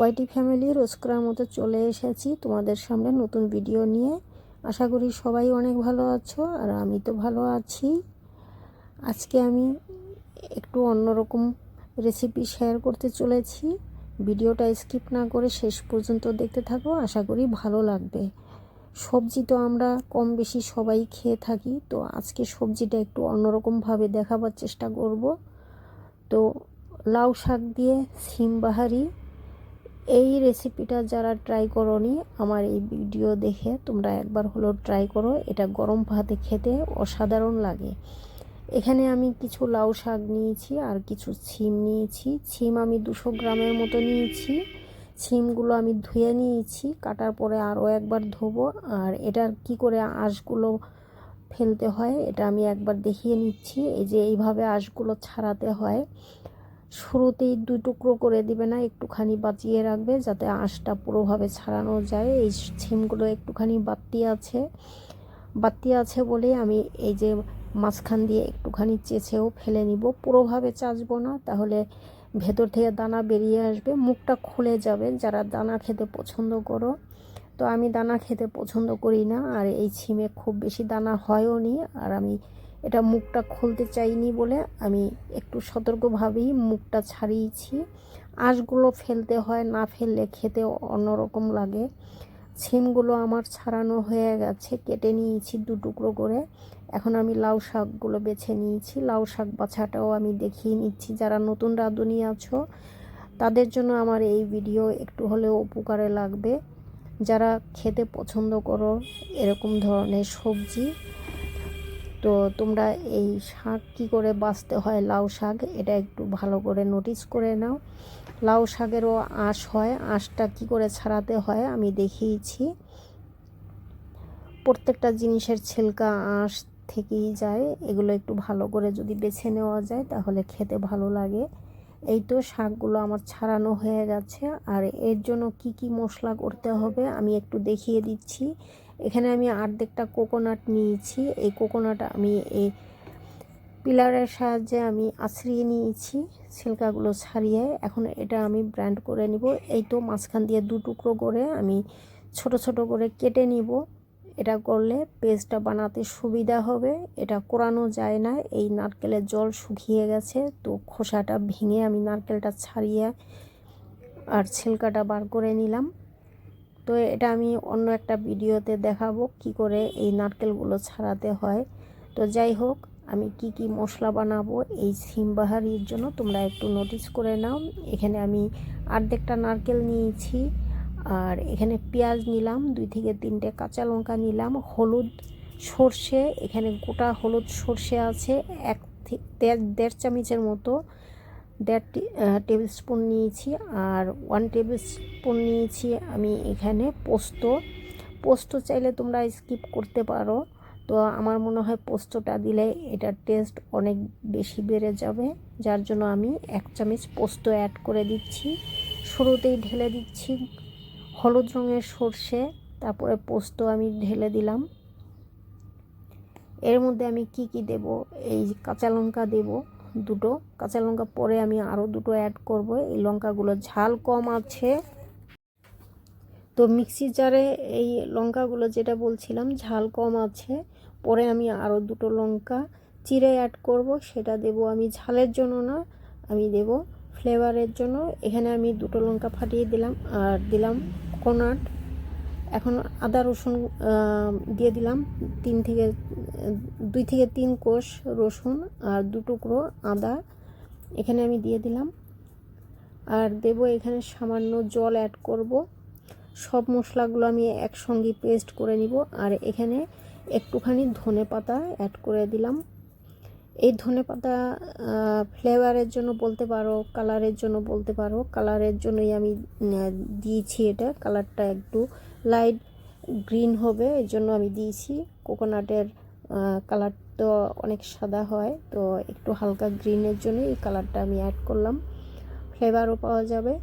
ওয়াইটি family রোজ করার মতো চলে এসেছি তোমাদের সামনে নতুন ভিডিও নিয়ে। আশা করি সবাই অনেক ভালো আছো আর আমি তো ভালো আছি। আজকে আমি একটু অন্যরকম রেসিপি শেয়ার করতে চলেছি। ভিডিওটা স্কিপ না করে শেষ পর্যন্ত দেখতে থাকো, আশা করি ভালো লাগবে। সবজি তো আমরা কম বেশি সবাই খেয়ে থাকি, তো আজকে সবজিটা একটু অন্যরকমভাবে দেখাবার চেষ্টা করব। তো লাউ শাক দিয়ে সিম বাহারি এই রেসিপিটা যারা ট্রাই করনি, আমার এই ভিডিও দেখে তোমরা একবার হলো ট্রাই করো। এটা গরম ভাতে খেতে অসাধারণ লাগে। এখানে আমি কিছু লাউ শাক নিয়েছি আর কিছু ছিম নিয়েছি। ছিম আমি দুশো গ্রামের মতো নিয়েছি। ছিমগুলো আমি ধুয়ে নিয়েছি, কাটার পরে আরও একবার ধোবো। আর এটার কি করে আঁশগুলো ফেলতে হয়, এটা আমি একবার দেখিয়ে নিচ্ছি। এই যে এইভাবে আঁশগুলো ছাড়াতে হয়। শুরুতেই দুই টুকরো করে দিবে না, একটুখানি বাঁচিয়ে রাখবে যাতে আঁশটা পুরোভাবে ছাড়ানো যায়। এই ছিমগুলো একটুখানি বাতি আছে। বাতি আছে বলে আমি এই যে মাঝখান দিয়ে একটুখানি চেঁচেও ফেলে নিব। পুরোভাবে চাচবো না, তাহলে ভেতর থেকে দানা বেরিয়ে আসবে। মুখটা খুলে যাবে, যারা দানা খেতে পছন্দ করো। তো আমি দানা খেতে পছন্দ করি না, আর এই ছিমে খুব বেশি দানা হয়ও নি, আর আমি এটা মুখটা খুলতে চাইনি বলে আমি একটু সতর্কভাবেই মুখটা ছাড়িয়েছি। আঁশগুলো ফেলতে হয়, না ফেললে খেতে অন্যরকম লাগে। ছিমগুলো আমার ছাড়ানো হয়ে গেছে, কেটে নিয়েছি দু টুকরো করে। এখন আমি লাউ শাকগুলো বেছে নিয়েছি। লাউ শাক বাছাটাও আমি দেখিয়ে নিচ্ছি। যারা নতুন রাঁধুনি আছো, তাদের জন্য আমার এই ভিডিও একটু হলেও উপকারে লাগবে। যারা খেতে পছন্দ করো, এরকম ধরনের সবজি তো তোমরা এই শাক কী করে বাঁচতে হয়? লাউ শাক, এটা একটু ভালো করে নোটিস করে নাও। লাউ শাকেরও আঁশ হয়, আঁশটা কি করে ছাড়াতে হয় আমি দেখিয়েছি। প্রত্যেকটা জিনিসের ছিলকা আঁশ থেকেই যায়, এগুলো একটু ভালো করে যদি বেছে নেওয়া যায় তাহলে খেতে ভালো লাগে। এই তো শাকগুলো আমার ছাড়ানো হয়ে গেছে, আর এর জন্য কি কি মশলা করতে হবে আমি একটু দেখিয়ে দিচ্ছি। এখানে আমি আর্ধেকটা কোকোনাট নিয়েছি। এই কোকোনাট আমি এই পিলারের সাহায্যে আমি আছড়িয়ে নিয়েছি ছিলকাগুলো ছাড়িয়ে। এখন এটা আমি ব্র্যান্ড করে নিব। এই তো মাঝখান দিয়ে দু টুকরো করে আমি ছোট ছোট করে কেটে নিব। এটা করলে পেস্টটা বানাতে সুবিধা হবে। এটা কোরানো যায় না। এই নারকেলের জল শুকিয়ে গেছে। তো খোসাটা ভেঙে আমি নারকেলটা ছাড়িয়ে আর ছিলকাটা বার করে নিলাম। তো এটা আমি অন্য একটা ভিডিওতে দেখাবো কি করে এই নারকেলগুলো ছাড়াতে হয়। তো যাই হোক, আমি কি কি মশলা বানাবো এই সিমবাহারির জন্য তোমরা একটু নোটিস করে নাও। এখানে আমি অর্ধেকটা নারকেল নিয়েছি, আর এখানে পেঁয়াজ নিলাম, দুই থেকে তিনটে কাঁচা লঙ্কা নিলাম, হলুদ সর্ষে, এখানে গোটা হলুদ সর্ষে আছে, এক দেড় চামচের মতো। দেড় টেবিল স্পুন নিয়েছি আর ওয়ান টেবিল স্পুন নিয়েছি আমি এখানে পোস্ত। পোস্ত চাইলে তোমরা স্কিপ করতে পারো। তো আমার মনে হয় পোস্তটা দিলে এটার টেস্ট অনেক বেশি বেড়ে যাবে, যার জন্য আমি এক চামচ পোস্ত অ্যাড করে দিচ্ছি। শুরুতেই ঢেলে দিচ্ছি হলুদ রঙের সর্ষে, তারপরে পোস্ত আমি ঢেলে দিলাম। এর মধ্যে আমি কি কি দেব? এই কাঁচা লঙ্কা দেব। দুটো। কাঁচা লঙ্কা পরে আমি আরও দুটো অ্যাড করব। এই লঙ্কাগুলো ঝাল কম আছে। তো মিক্সি জারে এই লঙ্কাগুলো যেটা বলছিলাম, ঝাল কম আছে। পরে আমি আরও দুটো লঙ্কা চিড়ে অ্যাড করব। সেটা দেব আমি ঝালের জন্য না, আমি দেব ফ্লেভারের জন্য। এখানে আমি দুটো লঙ্কা ফাটিয়ে দিলাম, আর দিলাম কোকোনাট এখন আদা রসুন দিয়ে দিলাম তিন থেকে দুই থেকে তিন কোষ রসুন আর দু টুকরো আদা এখানে আমি দিয়ে দিলাম। আর দেব এখানে সামান্য জল অ্যাড করব। সব মশলাগুলো আমি একসঙ্গে পেস্ট করে নিব। আর এখানে একটুখানি ধনে পাতা অ্যাড করে দিলাম। এই ধনে পাতা ফ্লেভারের জন্য বলতে পারো কালারের জন্য বলতে পারো। কালারের জন্যই আমি দিয়েছি এটা। কালারটা একটু লাইট গ্রিন হবে, এর জন্য আমি দিয়েছি। কোকোনাটের কালার তো অনেক সাদা হয়, তো একটু হালকা গ্রিনের জন্য এই কালারটা আমি অ্যাড করলাম। ফ্লেভারও পাওয়া যাবে।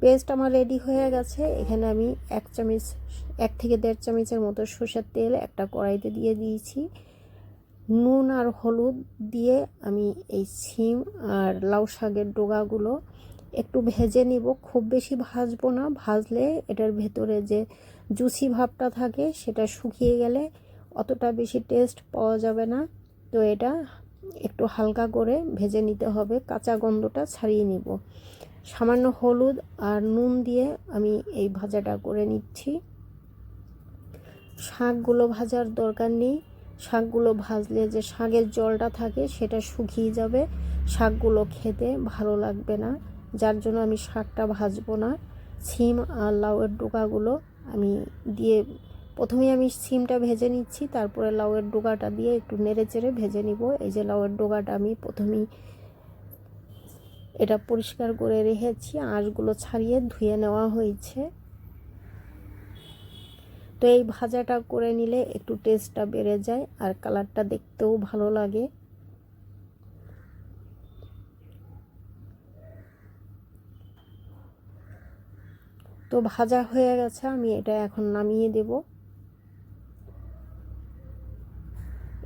পেস্ট আমার রেডি হয়ে গেছে। এখানে আমি এক চামচ, এক থেকে দেড় চামচের মতো সর্ষের তেল একটা কড়াইতে দিয়ে দিয়েছি। নুন আর হলুদ দিয়ে আমি এই সিম আর লাউ শাকের ডোগাগুলো একটু ভেজে নিব। খুব বেশি ভাজবো না, ভাজলে এটার ভেতরে যে জুসি ভাবটা থাকে সেটা শুকিয়ে গেলে অতটা বেশি টেস্ট পাওয়া যাবে না। তো এটা একটু হালকা করে ভেজে নিতে হবে। কাঁচা গন্ধটা ছাড়িয়ে নিব। সামান্য হলুদ আর নুন দিয়ে আমি এই ভাজাটা করে নিচ্ছি। শাকগুলো ভাজার দরকার নেই। শাকগুলো ভাজলে যে শাকের জলটা থাকে সেটা শুকিয়ে যাবে। শাকগুলো খেতে ভালো লাগবে না। যার জন্য আমি শাকটা ভাজবো না। সিম আর লাউয়ের ডোকাগুলো আমি দিয়ে প্রথমে আমি সিমটা ভেজে নিচ্ছি, তারপরে লাউয়ের ডোগাটা দিয়ে একটু নেড়ে চেড়ে ভেজে নিব। এই যে লাউয়ের ডোগাটা আমি প্রথমেই এটা পরিষ্কার করে রেখেছি, আঁশগুলো ছাড়িয়ে ধুয়ে নেওয়া হয়েছে। তো এই ভাজাটা করে নিলে একটু টেস্টটা বেড়ে যায় আর কালারটা দেখতেও ভালো লাগে। তো ভাজা হয়ে গেছে, আমি এটা এখন নামিয়ে দেব।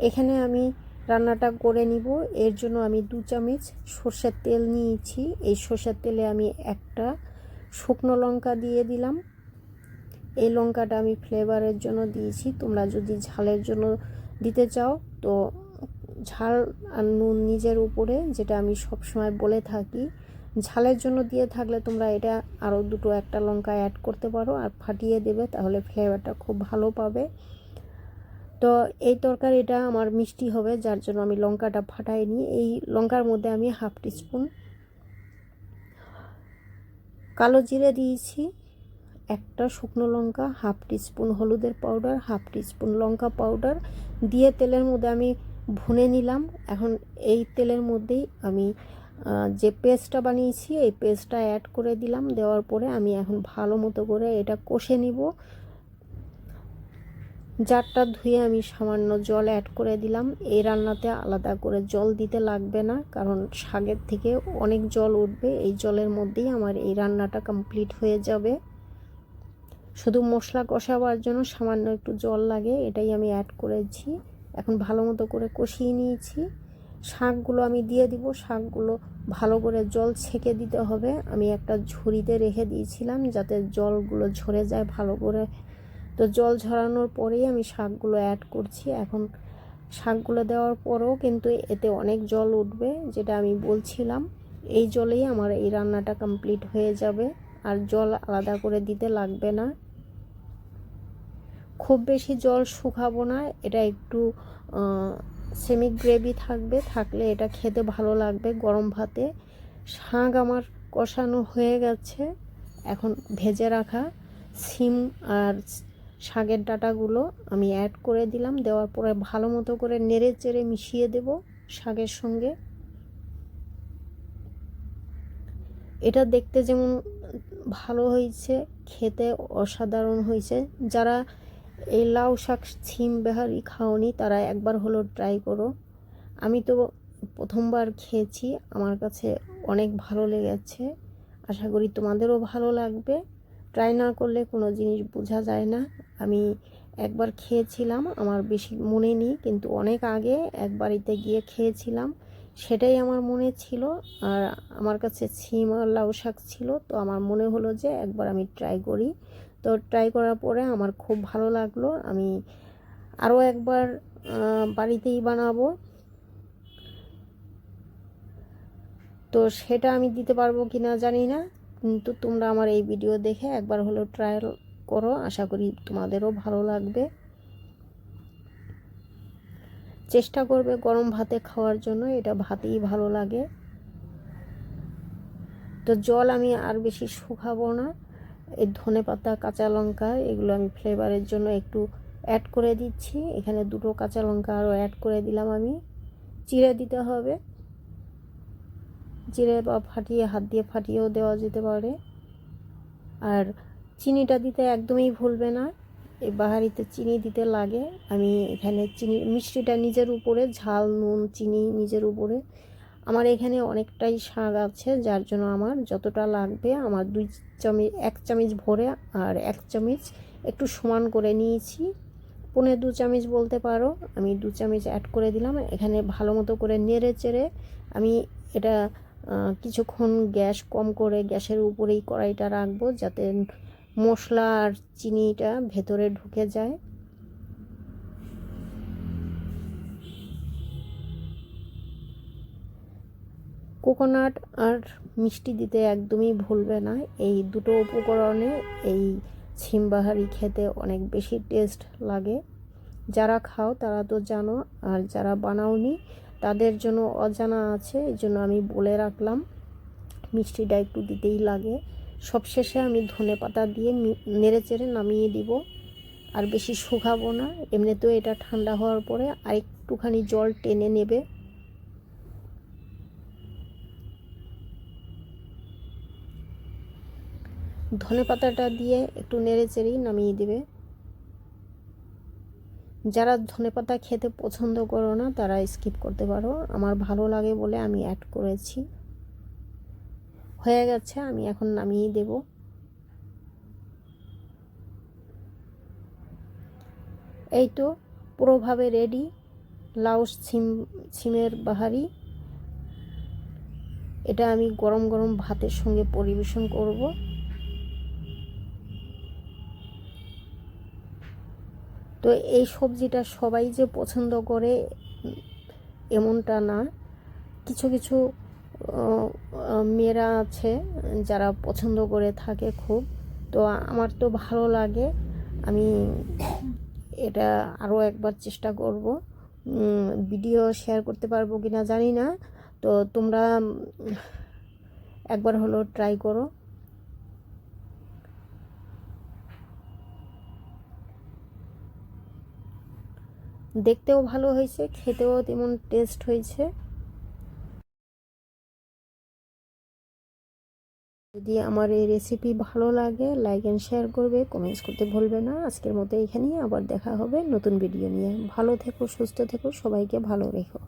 এখানে আমি রান্নাটা করে নিব। এর জন্য আমি দু চামচ সর্ষের তেল নিয়েছি। এই সর্ষের তেলে আমি একটা শুকনো লঙ্কা দিয়ে দিলাম। এই লঙ্কাটা আমি ফ্লেভারের জন্য দিয়েছি। তোমরা যদি ঝালের জন্য দিতে চাও, তো ঝাল আর নুন নিজের উপরে, যেটা আমি সব সময় বলে থাকি। ঝালের জন্য দিয়ে থাকলে তোমরা এটা আরও দুটো একটা লঙ্কা অ্যাড করতে পারো আর ফাটিয়ে দেবে, তাহলে ফ্লেভারটা খুব ভালো পাবে। তো এই তরকারিটা আমার মিষ্টি হবে, যার জন্য আমি লঙ্কাটা ফাটাইনি। এই লঙ্কার মধ্যে আমি হাফ টিস্পুন কালো জিরে দিয়েছি, একটা শুকনো লঙ্কা, হাফ টিস্পুন হলুদের পাউডার, হাফ টিস্পুন লঙ্কা পাউডার। দিয়ে তেলের মধ্যে আমি ভুনে নিলাম। এখন এই তেলের মধ্যেই আমি যে পেস্টটা বানিয়েছি, এই পেস্টটা অ্যাড করে দিলাম। দেওয়ার পরে আমি এখন ভালো মতো করে এটা কষে নিব। জারটা ধুয়ে আমি সামান্য জল অ্যাড করে দিলাম। এই রান্নাতে আলাদা করে জল দিতে লাগবে না, কারণ শাকের থেকে অনেক জল উঠবে। এই জলের মধ্যেই আমার এই রান্নাটা কমপ্লিট হয়ে যাবে। শুধু মশলা কষাবার জন্য সামান্য একটু জল লাগে, এটাই আমি অ্যাড করেছি। এখন ভালো মতো করে কষিয়ে নিয়েছি। শাকগুলো আমি দিয়ে দিব। শাকগুলো ভালো করে জল ছেঁকে দিতে হবে। আমি একটা ঝুড়িতে রেখে দিয়েছিলাম যাতে জলগুলো ঝরে যায় ভালো করে। তো জল ঝরানোর পরেই আমি শাকগুলো অ্যাড করছি। এখন শাকগুলো দেওয়ার পরেও কিন্তু এতে অনেক জল উঠবে, যেটা আমি বলছিলাম। এই জলেই আমার এই রান্নাটা কমপ্লিট হয়ে যাবে। আর জল আলাদা করে দিতে লাগবে না। খুব বেশি জল শুকাবো না, এটা একটু সেমি গ্রেভি থাকবে, থাকলে এটা খেতে ভালো লাগবে গরম ভাতে। শাক আমার কষানো হয়ে গেছে, এখন ভেজে রাখা। সিম আর শাকের ডাটাগুলো আমি অ্যাড করে দিলাম। দেওয়ার পরে ভালো মতো করে নেড়ে চেড়ে মিশিয়ে দেব শাকের সঙ্গে। এটা দেখতে যেমন ভালো হয়েছে, খেতে অসাধারণ হয়েছে। যারা এই লাউ শাক ছিম বেহারি খাওনি, তারা একবার হলো ট্রাই করো। আমি তো প্রথমবার খেয়েছি, আমার কাছে অনেক ভালো লেগেছে। আশা করি তোমাদেরও ভালো লাগবে। ট্রাই না করলে কোনো জিনিস বোঝা যায় না। আমি একবার খেয়েছিলাম, আমার বেশি মনে নেই, কিন্তু অনেক আগে এক বাড়িতে গিয়ে খেয়েছিলাম। সেটাই আমার মনে ছিল, আর আমার কাছে ছিম আর লাউ শাক ছিল, তো আমার মনে হলো যে একবার আমি ট্রাই করি। তো ট্রাই করার পরে আমার খুব ভালো লাগল, আমি আরও একবার বাড়িতেই বানাবো। তো সেটা আমি দিতে পারব কি না জানি না। কিন্তু তোমরা আমার এই ভিডিও দেখে একবার হলেও ট্রায়াল করো। আশা করি তোমাদেরও ভালো লাগবে। চেষ্টা করবে গরম ভাতে খাওয়ার জন্য, এটা ভাতেই ভালো লাগে। তো জল আমি আর বেশি শুকাবো না। এই ধনে পাতা, কাঁচা লঙ্কা, এগুলো আমি ফ্লেভারের জন্য একটু অ্যাড করে দিচ্ছি। এখানে দুটো কাঁচা লঙ্কা আরও অ্যাড করে দিলাম আমি। চিড়ে দিতে হবে। চিড়ে বা ফাটিয়ে, হাত দিয়ে ফাটিয়েও দেওয়া যেতে পারে। আর চিনিটা দিতে একদমই ভুলবে না। এই বাহারিতে চিনি দিতে লাগে। আমি এখানে চিনি, মিষ্টিটা নিজের উপরে, ঝাল, নুন, চিনি নিজের উপরে। আমার এখানে অনেকটাই শাক আছে, যার জন্য আমার যতটা লাগবে আমার দুই চামচ, এক চামচ ভরে আর এক চামচ একটু সমান করে নিয়েছি। পনে দু চামচ বলতে পারো। আমি দু চামচ অ্যাড করে দিলাম। এখানে ভালো মতো করে নেড়ে চেড়ে আমি এটা কিছুক্ষণ গ্যাস কম করে গ্যাসের উপরেই কড়াইটা রাখব যাতে মশলা আর চিনিটা ভেতরে ঢুকে যায়। কোকোনাট আর মিষ্টি দিতে একদমই ভুলবে না। এই দুটো উপকরণে এই ছিমবাহারি খেতে অনেক বেশি টেস্ট লাগে। যারা খাও তারা তো জানো, আর যারা বানাওনি তাদের জন্য অজানা আছে, এই জন্য আমি বলে রাখলাম। মিষ্টিটা একটু দিতেই লাগে। সবশেষে আমি ধনে পাতা দিয়ে নেড়ে চেড়ে নামিয়ে দিব। আর বেশি শুকাবো না। এমনিতেও এটা ঠান্ডা হওয়ার পরে আর একটুখানি জল টেনে নেবে। ধনে পাতাটা দিয়ে একটু নেড়ে চেড়েই নামিয়ে দেবে। যারা ধনে পাতা খেতে পছন্দ করো না, তারা স্কিপ করতে পারো। আমার ভালো লাগে বলে আমি অ্যাড করেছি। হয়ে গেছে, আমি এখন নামিয়ে দেব। এই তো, পুরোভাবে রেডি লাউস ছিম, ছিমের বাহারি। এটা আমি গরম গরম ভাতের সঙ্গে পরিবেশন করব। তো এই সবজিটা সবাই যে পছন্দ করে, এমনটা না। কিছু কিছু মেয়েরা আছে যারা পছন্দ করে থাকে খুব। তো আমার তো ভালো লাগে। আমি এটা আরও একবার চেষ্টা করব। ভিডিও শেয়ার করতে পারব কি না জানি না। তো তোমরা একবার হলো ট্রাই করো। দেখতেও ভালো হয়েছে, খেতেও তেমন টেস্ট হয়েছে। যদি আমার এই রেসিপি ভালো লাগে লাইক অ্যান্ড শেয়ার করবে কমেন্টস করতে ভুলবে না। আজকের মতো এখানেই আবার দেখা হবে নতুন ভিডিও নিয়ে। ভালো থেকো, সুস্থ থেকো, সবাইকে ভালো রেখো।